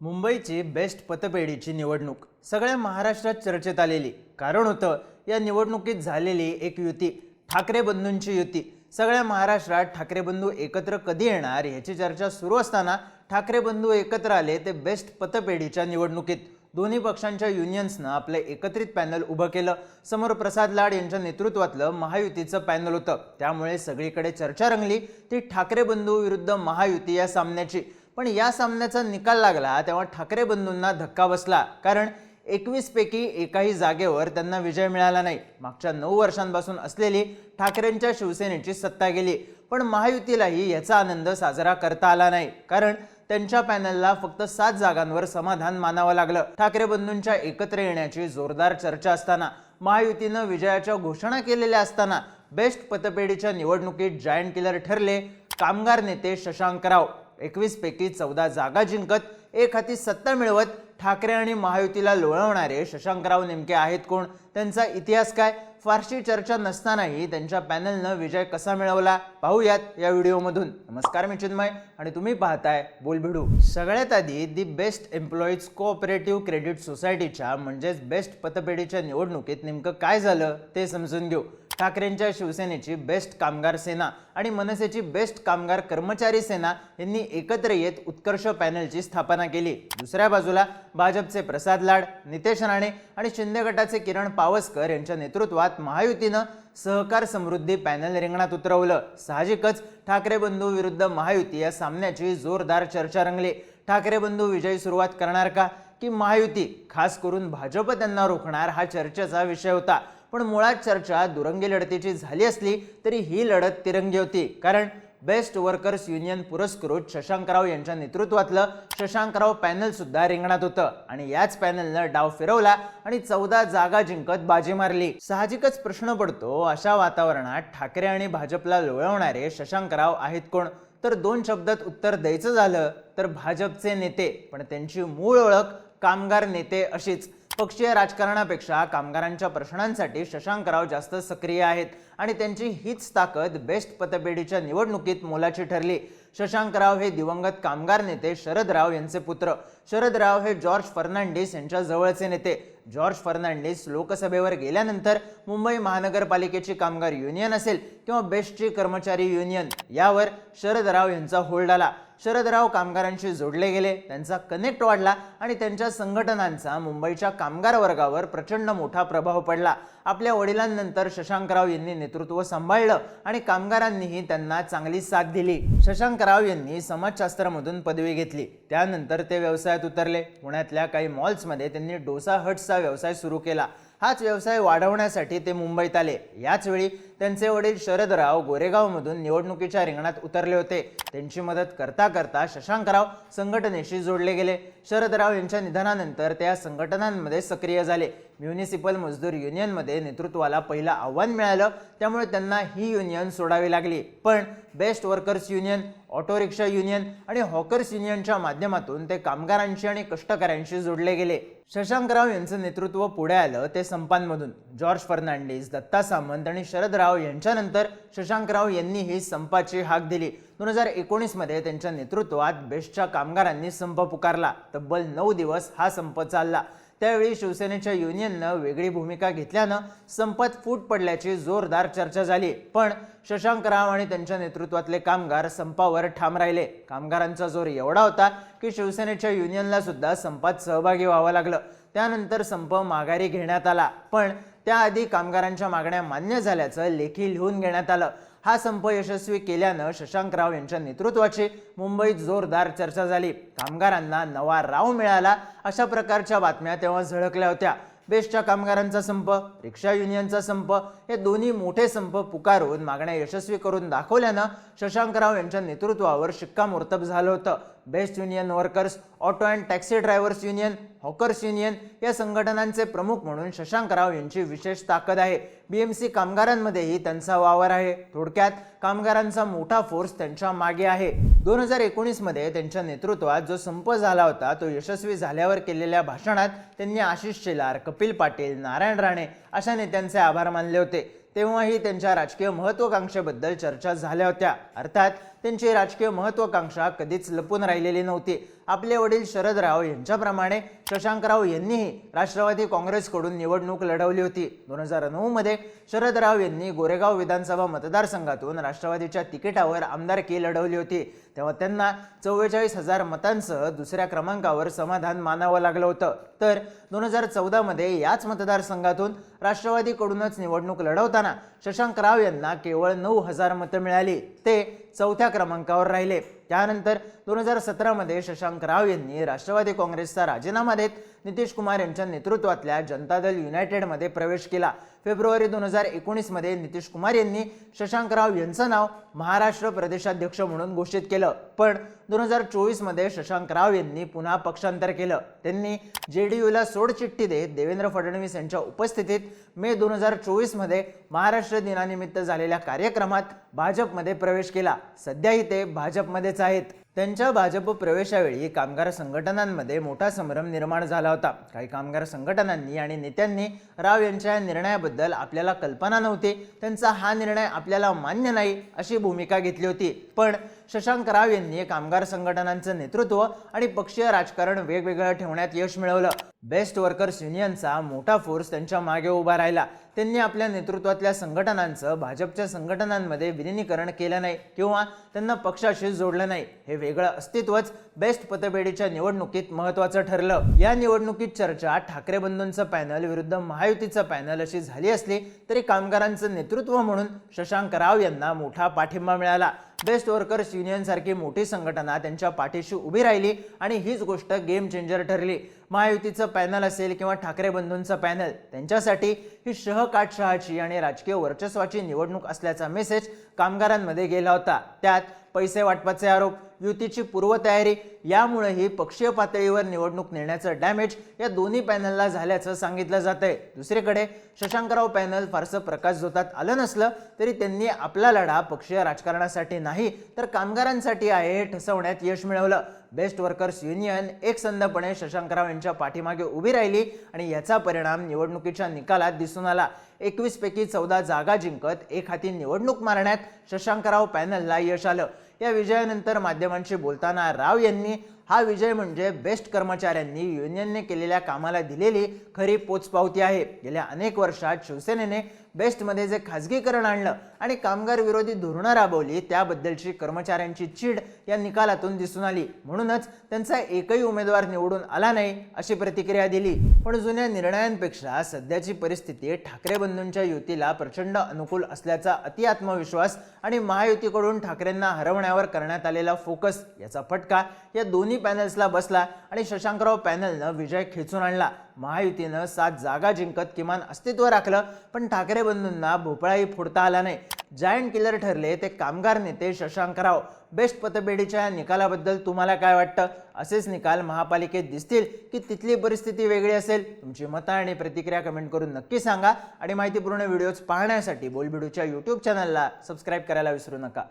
मुंबईची बेस्ट पतपेढीची निवडणूक. सगळ्या महाराष्ट्रात चर्चेत आलेली. कारण होतं या निवडणुकीत झालेली एक युती ठाकरे बंधूंची युती. सगळ्या महाराष्ट्रात ठाकरे बंधू एकत्र कधी येणार याची चर्चा सुरू असताना ठाकरे बंधू एकत्र आले ते बेस्ट पतपेढीच्या निवडणुकीत. दोन्ही पक्षांच्या युनियन्सनं आपलं एकत्रित पॅनल उभं केलं. समोर प्रसाद लाड यांच्या नेतृत्वातलं महायुतीचं पॅनल होतं. त्यामुळे सगळीकडे चर्चा रंगली ती ठाकरे बंधू विरुद्ध महायुती या सामन्याची. पण या सामन्याचा निकाल लागला तेव्हा ठाकरे बंधूंना धक्का बसला. कारण एकवीसपैकी एकाही जागेवर त्यांना विजय मिळाला नाही. मागच्या नऊ वर्षांपासून असलेली ठाकरेंच्या शिवसेनेची सत्ता गेली. पण महायुतीलाही याचा आनंद साजरा करता आला नाही. कारण त्यांच्या पॅनलला फक्त सात जागांवर समाधान मानावं लागलं. ठाकरे बंधूंच्या एकत्र येण्याची जोरदार चर्चा असताना महायुतीनं विजयाच्या घोषणा केलेल्या असताना बेस्ट पतपेढीच्या निवडणुकीत जायंट किलर ठरले कामगार नेते शशांक राव. एकवीस पैकी चौदा जागा जिंकत एक हाती सत्ता मिळवत ठाकरे आणि महायुतीला लोळवणारे शशांकराव नेमके आहेत कोण? त्यांचा इतिहास काय? फारशी चर्चा नसतानाही त्यांच्या पॅनलनं विजय कसा मिळवला? पाहूयात या व्हिडिओमधून. नमस्कार मी चिन्मय आणि तुम्ही पाहताय बोलभिडू सगळ्यात आधी the best employees cooperative credit सोसायटीच्या म्हणजेच बेस्ट पतपेढीच्या निवडणुकीत नेमकं काय झालं ते समजून घेऊ. ठाकरेंच्या शिवसेनेची बेस्ट कामगार सेना आणि मनसेची बेस्ट कामगार कर्मचारी सेना यांनी एकत्र येत उत्कर्ष पॅनलची स्थापना केली. दुसऱ्या बाजूला भाजपचे प्रसाद लाड नितेश राणे आणि शिंदे गटाचे किरण पावसकर यांच्या नेतृत्वात महायुतीनं सहकार समृद्धी पॅनल रिंगणात उतरवलं. साहजिकच ठाकरे बंधू विरुद्ध महायुती या सामन्याची जोरदार चर्चा रंगली. ठाकरे बंधू विजयी सुरुवात करणार का? की महायुती खास करून भाजप त्यांना रोखणार हा चर्चेचा विषय होता. पण मुळात चर्चा दुरंगी लढतीची झाली असली तरी ही लढत तिरंगी होती. कारण बेस्ट वर्कर्स युनियन पुरस्कृत शशांकराव यांच्या नेतृत्वातलं शशांकराव पॅनल सुद्धा रिंगणात होतं. आणि याच पॅनलनं डाव फिरवला आणि चौदा जागा जिंकत बाजी मारली. साहजिकच प्रश्न पडतो अशा वातावरणात ठाकरे आणि भाजपला लोळवणारे शशांकराव आहेत कोण? तर दोन शब्दात उत्तर द्यायचं झालं तर भाजपचे नेते पण त्यांची मूळ ओळख कामगार नेते अशीच. पक्षीय राजकारणापेक्षा कामगारांच्या प्रश्नांसाठी शशांकराव जास्त सक्रिय आहेत आणि त्यांची हीच ताकद बेस्ट पतपेढीच्या निवडणुकीत मोलाची ठरली. शशांकराव हे दिवंगत कामगार नेते शरद राव यांचे पुत्र. शरद राव हे जॉर्ज फर्नांडिस यांच्या जवळचे नेते. जॉर्ज फर्नांडिस लोकसभेवर गेल्यानंतर मुंबई महानगरपालिकेची कामगार युनियन असेल किंवा बेस्टची कर्मचारी युनियन यावर शरद राव यांचा होल्ड आला. शरदराव कामगारांशी जोडले गेले त्यांचा कनेक्ट वाढला आणि त्यांच्या संघटनांचा मुंबईच्या कामगार वर्गावर प्रचंड मोठा प्रभाव पडला. आपल्या वडिलांनंतर शशांकराव यांनी नेतृत्व सांभाळलं आणि कामगारांनीही त्यांना चांगली साथ दिली. शशांकराव यांनी समाजशास्त्रामधून पदवी घेतली. त्यानंतर ते व्यवसायात उतरले. पुण्यातल्या काही मॉल्समध्ये त्यांनी डोसा हट्सचा व्यवसाय सुरू केला. हाच व्यवसाय वाढवण्यासाठी ते मुंबईत आले. याच वेळी त्यांचे वडील शरदराव गोरेगावमधून निवडणुकीच्या रिंगणात उतरले होते. त्यांची मदत करता करता शशांकराव संघटनेशी जोडले गेले. शरदराव यांच्या निधनानंतर ते या संघटनांमध्ये सक्रिय झाले. म्युनिसिपल मजदूर युनियनमध्ये नेतृत्वाला पहिलं आव्हान मिळालं. त्यामुळे त्यांना ही युनियन सोडावी लागली. पण best workers union auto rickshaw union आणि हॉकर्स युनियनच्या माध्यमातून ते कामगारांशी आणि कष्टकऱ्यांशी जोडले गेले. शशांकराव यांचं नेतृत्व पुढे आलं ते संपांमधून जॉर्ज फर्नांडिस दत्ता सामंत आणि शरदराव यांच्यानंतर शशांकराव यांनी ही संपाची हाक दिली. दोन हजार एकोणीसमध्ये त्यांच्या नेतृत्वात बेस्टच्या कामगारांनी संप पुकारला. तब्बल नऊ दिवस हा संप चालला. त्यावेळी शिवसेनेच्या युनियननं वेगळी भूमिका घेतल्यानं संपात फूट पडल्याची जोरदार चर्चा झाली. पण शशांकराव आणि त्यांच्या नेतृत्वातले कामगार संपावर ठाम राहिले. कामगारांचा जोर एवढा होता की शिवसेनेच्या युनियनला सुद्धा संपात सहभागी व्हावं लागलं. त्यानंतर संप माघारी घेण्यात आला. पण त्याआधी कामगारांच्या मागण्या मान्य झाल्याचं लेखी लिहून घेण्यात आलं. हा संप यशस्वी केल्यानं शशांकराव यांच्या नेतृत्वाची मुंबईत जोरदार चर्चा झाली. कामगारांना नवा राव मिळाला अशा प्रकारच्या बातम्या तेव्हा झळकल्या होत्या. बेस्टच्या कामगारांचा संप रिक्षा युनियनचा संप हे दोन्ही मोठे संप पुकारून मागण्या यशस्वी करून दाखवल्यानं शशांकराव यांच्या नेतृत्वावर शिक्कामोर्तब झालं होतं. Best union workers auto and taxi drivers union hawkers union या संघटनांचे प्रमुख म्हणून शशांकराव यांची विशेष ताकद आहे. बीएमसी कामगारांमध्येही त्यांचा वावर आहे. थोडक्यात कामगारांचा मोठा फोर्स त्यांच्या मागे आहे. दोन हजार एकोणीसमध्ये त्यांच्या नेतृत्वात जो संप झाला होता तो यशस्वी झाल्यावर केलेल्या भाषणात त्यांनी आशिष शेलार कपिल पाटील नारायण राणे अशा नेत्यांचे आभार मानले होते. तेव्हाही त्यांच्या राजकीय महत्वाकांक्षेबद्दल चर्चा झाल्या होत्या. अर्थात त्यांची राजकीय महत्वाकांक्षा कधीच लपून राहिलेली नव्हती. आपले वडील शरदराव यांच्याप्रमाणे शशांकराव यांनीही राष्ट्रवादी काँग्रेसकडून निवडणूक लढवली होती. दोन हजार नऊमध्ये शरदराव यांनी गोरेगाव विधानसभा मतदारसंघातून राष्ट्रवादीच्या तिकिटावर आमदारकी लढवली होती. तेव्हा त्यांना चव्वेचाळीस हजार मतांसह दुसऱ्या क्रमांकावर समाधान मानावं लागलं होतं. तर दोन हजार चौदामध्ये याच मतदारसंघातून राष्ट्रवादीकडूनच निवडणूक लढवताना शशांक राव यांना केवळ नऊ हजार मतं मिळाली. ते चौथ्या क्रमांकावर राहिले. त्यानंतर दोन हजार सतरामध्ये शशांक राव यांनी राष्ट्रवादी काँग्रेसचा राजीनामा देत नितीश कुमार यांच्या नेतृत्वातल्या जनता दल युनायटेडमध्ये प्रवेश केला. फेब्रुवारी दोन हजार एकोणीसमध्ये नितीश कुमार यांनी शशांकराव यांचं नाव महाराष्ट्र प्रदेशाध्यक्ष म्हणून घोषित केलं. पण दोन हजार चोवीसमध्ये शशांक राव यांनी पुन्हा पक्षांतर केलं. त्यांनी जे डी यूला सोडचिठ्ठी देत देवेंद्र फडणवीस यांच्या उपस्थितीत मे दोन हजार चोवीसमध्ये महाराष्ट्र दिनानिमित्त झालेल्या कार्यक्रमात भाजपमध्ये प्रवेश केला. सध्याही ते भाजपमध्येच आहेत. त्यांच्या भाजप प्रवेशावेळी कामगार संघटनांमध्ये मोठा संभ्रम निर्माण झाला होता. काही कामगार संघटनांनी आणि नेत्यांनी राव यांच्या या निर्णयाबद्दल आपल्याला कल्पना नव्हती. त्यांचा हा निर्णय आपल्याला मान्य नाही अशी भूमिका घेतली होती. पण शशांक राव यांनी कामगार संघटनांचं नेतृत्व आणि पक्षीय राजकारण वेगवेगळं ठेवण्यात यश मिळवलं. बेस्ट वर्कर्स युनियनचा मोठा फोर्स त्यांच्या मागे उभा राहिला. त्यांनी आपल्या नेतृत्वातल्या संघटनांचं भाजपच्या संघटनांमध्ये विलिनीकरण केलं नाही किंवा त्यांना पक्षाशी जोडलं नाही. हे वेगळं अस्तित्वच बेस्ट पतपेढीच्या निवडणुकीत महत्वाचं ठरलं. या निवडणुकीत चर्चा ठाकरे बंधूंचं पॅनल विरुद्ध महायुतीचं पॅनल अशी झाली असली तरी कामगारांचं नेतृत्व म्हणून शशांक राव यांना मोठा पाठिंबा मिळाला. बेस्ट वर्कर्स युनियन सारखी मोठी संघटना त्यांच्या पाठीशी उभी राहिली आणि हीच गोष्ट गेम चेंजर ठरली. महायुतीचं पॅनल असेल किंवा ठाकरे बंधूंचं पॅनल त्यांच्यासाठी ही शहकाटशहाची आणि राजकीय वर्चस्वाची निवडणूक असल्याचा मेसेज कामगारांमध्ये गेला होता. त्यात पैसे वाटपाचे आरोप युतीची पूर्वतयारी. यामुळेही पक्षीय पातळीवर निवडणूक नेण्याचं डॅमेज या दोन्ही पॅनलला झाल्याचं सांगितलं जात आहे दुसरीकडे शशांकराव पॅनल फारसं प्रकाश जोतात आलं नसलं तरी त्यांनी आपला लढा पक्षीय राजकारणासाठी नाही तर कामगारांसाठी आहे हे ठसवण्यात यश मिळवलं. बेस्ट वर्कर्स युनियन एकसंधपणे शशांकराव यांच्या पाठीमागे उभी राहिली आणि याचा परिणाम निवडणुकीच्या निकालात दिसून आला. एकवीसपैकी चौदा जागा जिंकत एक हाती निवडणूक मारण्यात शशांकराव पॅनलला यश आलं. या विजयानंतर माध्यमांशी बोलताना राव यांनी हा विजय म्हणजे बेस्ट कर्मचाऱ्यांनी युनियनने केलेल्या कामाला दिलेली खरी पोचपावती आहे. गेल्या अनेक वर्षात शिवसेनेने बेस्टमध्ये जे खाजगीकरण आणलं आणि कामगार विरोधी धोरणं राबवली त्याबद्दलची कर्मचाऱ्यांची चीड या निकालातून दिसून आली. म्हणूनच त्यांचा एकही उमेदवार निवडून आला नाही अशी प्रतिक्रिया दिली. पण जुन्या निर्णयांपेक्षा सध्याची परिस्थिती ठाकरे बंधूंच्या युतीला प्रचंड अनुकूल असल्याचा अतिआत्मविश्वास आणि महायुतीकडून ठाकरेंना हरवण्यावर करण्यात आलेला फोकस याचा फटका या दोन्ही पॅनल्सला बसला आणि शशांकराव पॅनलनं विजय खेचून आणला. महायुतीनं सात जागा जिंकत किमान अस्तित्व राखलं पण ठाकरे बंधूंना भोपळाही फोडता आला नाही. जायंट किलर ठरले ते कामगार नेते शशांकराव. बेस्ट पतपेढीच्या निकालाबद्दल तुम्हाला काय वाटतं? असेच निकाल महापालिकेत दिसतील की तिथली परिस्थिती वेगळी असेल? तुमची मतं आणि प्रतिक्रिया कमेंट करून नक्की सांगा. आणि माहितीपूर्ण व्हिडिओज पाहण्यासाठी बोलबिडूच्या यूट्यूब चॅनलला सबस्क्राईब करायला विसरू नका.